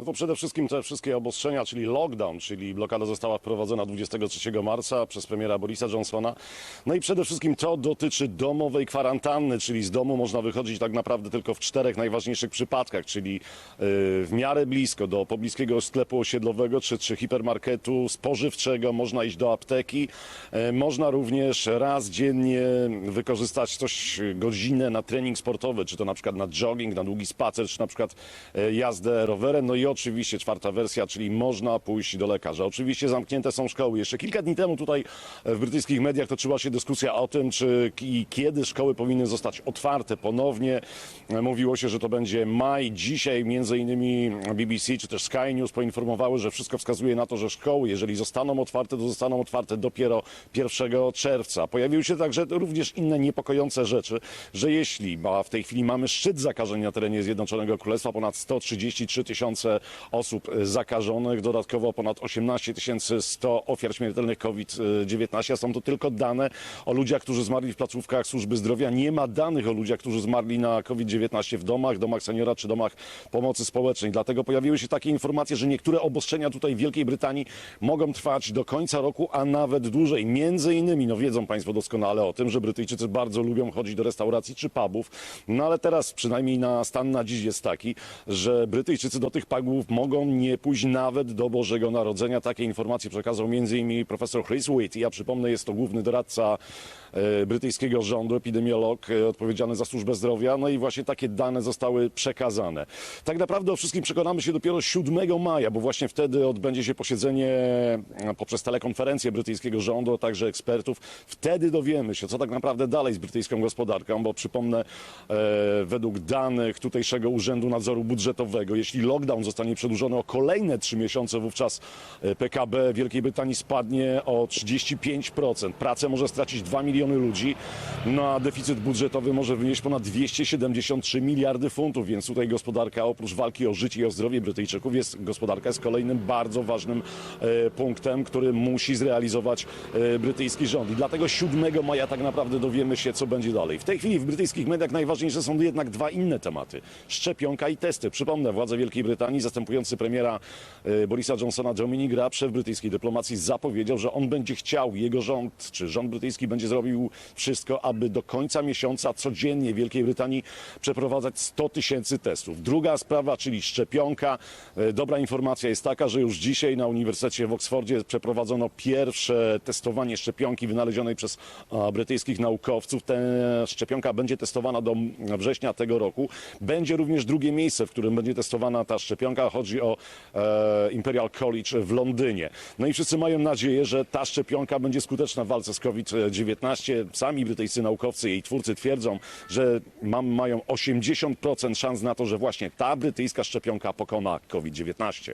No to przede wszystkim te wszystkie obostrzenia, czyli lockdown, czyli blokada została wprowadzona 23 marca przez premiera Borisa Johnsona. No i przede wszystkim to dotyczy domowej kwarantanny, czyli z domu można wychodzić tak naprawdę tylko w czterech najważniejszych przypadkach, czyli yy, w miarę blisko do pobliskiego sklepu osiedlowego czy, czy hipermarketu spożywczego, można iść do apteki, yy, można również raz dziennie wykorzystać coś godzinę na trening sportowy, czy to na przykład na jogging, na długi spacer, czy na przykład e, jazdę rowerem. No i oczywiście czwarta wersja, czyli można pójść do lekarza. Oczywiście zamknięte są szkoły. Jeszcze kilka dni temu tutaj w brytyjskich mediach toczyła się dyskusja o tym, czy i kiedy szkoły powinny zostać otwarte ponownie. Mówiło się, że to będzie maj. Dzisiaj między innymi BBC czy też Sky News poinformowały, że wszystko wskazuje na to, że szkoły, jeżeli zostaną otwarte, to zostaną otwarte dopiero 1 czerwca. Pojawiły się także również inne niepokojące rzeczy, że jeśli a w tej chwili mamy szczyt zakażeń na terenie Zjednoczonego Królestwa, ponad 133 tysiące osób zakażonych, dodatkowo ponad 18 100 ofiar śmiertelnych COVID-19. Są to tylko dane o ludziach, którzy zmarli w placówkach służby zdrowia. Nie ma danych o ludziach, którzy zmarli na COVID-19 w domach, domach seniora czy domach pomocy społecznej. Dlatego pojawiły się takie informacje, że niektóre obostrzenia tutaj w Wielkiej Brytanii mogą trwać do końca roku, a nawet dłużej. Między innymi, no wiedzą Państwo doskonale o tym, że Brytyjczycy bardzo lubią chodzić do restauracji czy pubów. No ale teraz przynajmniej na stan na dziś jest taki, że Brytyjczycy do tych pubów mogą nie pójść nawet do Bożego Narodzenia. Takie informacje przekazał innymi profesor Chris Whit. Ja przypomnę, jest to główny doradca e, brytyjskiego rządu, epidemiolog e, odpowiedzialny za służbę zdrowia. No i właśnie takie dane zostały przekazane. Tak naprawdę o wszystkim przekonamy się dopiero 7 maja, bo właśnie wtedy odbędzie się posiedzenie e, poprzez telekonferencję brytyjskiego rządu, a także ekspertów. Wtedy dowiemy się, co tak naprawdę dalej z brytyjską gospodarką, bo przypomnę, według danych tutejszego Urzędu Nadzoru Budżetowego, jeśli lockdown zostanie przedłużony o kolejne trzy miesiące, wówczas e, PKB Wielkiej Brytanii spadnie o 35%. Pracę może stracić 2 miliony ludzi, no a deficyt budżetowy może wynieść ponad 273 miliardy funtów, więc tutaj gospodarka oprócz walki o życie i o zdrowie Brytyjczyków jest gospodarka jest kolejnym bardzo ważnym e, punktem, który musi zrealizować e, brytyjski rząd. I dlatego 7 maja tak naprawdę dowiemy się, co będzie dalej. W tej chwili w brytyjskich mediach najważniejsze są jednak dwa inne tematy. Szczepionka i testy. Przypomnę, władze Wielkiej Brytanii, zastępujący premiera e, Borisa Johnsona, Dominic Raab, szef brytyjskiej dyplomacji, zapowiedział, że on będzie chciał, jego rząd, czy rząd brytyjski będzie zrobił wszystko, aby do końca miesiąca codziennie w Wielkiej Brytanii przeprowadzać 100 tysięcy testów. Druga sprawa, czyli szczepionka. E, Dobra informacja jest taka, że już dzisiaj na Uniwersytecie w Oksfordzie przeprowadzono pierwsze testowanie szczepionki wynalezionej przez brytyjskich naukowców. Ta szczepionka będzie testowana do września tego roku. Będzie również drugie miejsce, w którym będzie testowana ta szczepionka. Chodzi o e, Imperial College w Londynie. No i wszyscy mają nadzieję, że ta szczepionka będzie skuteczna w walce z COVID-19. Sami brytyjscy naukowcy, jej twórcy twierdzą, że mam, mają 80% szans na to, że właśnie ta brytyjska szczepionka pokona COVID-19.